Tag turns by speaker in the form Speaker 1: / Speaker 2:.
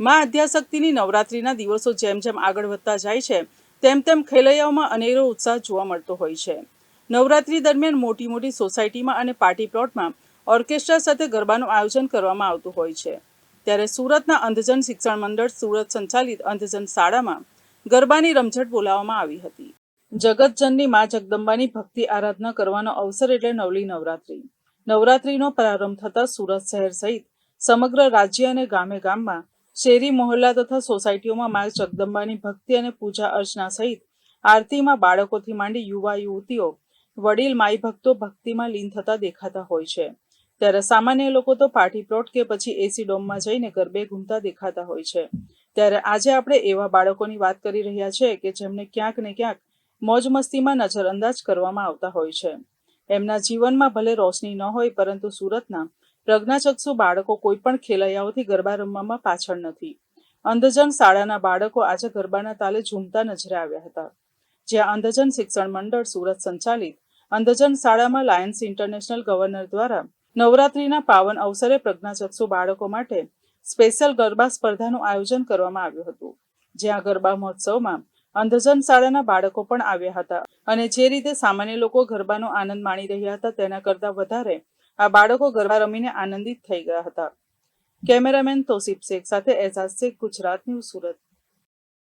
Speaker 1: માં અધ્યાશક્તિની નવરાત્રિના દિવસો જેમ જેમ આગળ વધતા જાય છે, તેમ તેમ ખેલૈયાઓમાં અનેરો ઉત્સાહ જોવા મળતો હોય છે. નવરાત્રિ દરમિયાન મોટી મોટી સોસાયટીમાં અને પાર્ટી પ્લોટમાં ઓર્કેસ્ટ્રા સાથે ગરબાનું આયોજન કરવામાં આવતું હોય છે. ત્યારે સુરતના અંધજન શિક્ષણ મંડળ સુરત સંચાલિત અંધજન શાળામાં ગરબાની રમઝટ બોલાવવામાં આવી હતી. જગતજનની મા જગદંબાની ભક્તિ આરાધના કરવાનો અવસર એટલે નવલી નવરાત્રિ. નવરાત્રિનો પ્રારંભ થતાં સુરત શહેર સહિત સમગ્ર રાજ્ય અને ગામે ગામમાં શેરી, મોહલ્લા તથા સોસાયટીઓમાં મા જગદંબાની ભક્તિ અને પૂજા અર્ચના સહિત આરતીમાં બાળકોથી માંડી યુવા, યુવતીઓ, વડીલ, માઈ ભક્તો ભક્તિમાં લીન થતા દેખાતા હોય છે. ત્યારે સામાન્ય લોકો તો પાર્ટી પ્લોટ કે પછી એસી ડોમમાં જઈને ગરબે ઘૂમતા દેખાતા હોય છે. ત્યારે આજે આપણે એવા બાળકોની વાત કરી રહ્યા છે કે જેમને ક્યાંક ને ક્યાંક મોજ મસ્તીમાં નજરઅંદાજ કરવામાં આવતા હોય છે. એમના જીવનમાં ભલે રોશની ન હોય પરંતુ સુરતના પ્રજ્ઞાચક્ષુ બાળકો કોઈ પણ ખેલૈયાઓથી ગરબા રમવામાં પાછળ નથી. અંધજન શાળાના બાળકો આજે ગરબાના તાલે ઝૂમતા નજરે આવ્યા હતા. જ્યાં અંધજન શિક્ષણ મંડળ સુરત સંચાલિત, અંધજન શાળામાં લાયન્સ ઇન્ટરનેશનલ ગવર્નર દ્વારા નવરાત્રીના પાવન અવસરે પ્રજ્ઞાચક્ષુ બાળકો માટે સ્પેશિયલ ગરબા સ્પર્ધાનું આયોજન કરવામાં આવ્યું હતું. જ્યાં ગરબા મહોત્સવમાં અંધજન શાળાના બાળકો પણ આવ્યા હતા અને જે રીતે સામાન્ય લોકો ગરબાનો આનંદ માણી રહ્યા હતા તેના કરતાં વધારે આ બાળકો ગરબા રમીને આનંદિત થઈ ગયા હતા. કેમેરામેન તોસીફ શેખ સાથે એઝાઝ શેખ ગુજરાત ન્યૂઝ સુરત.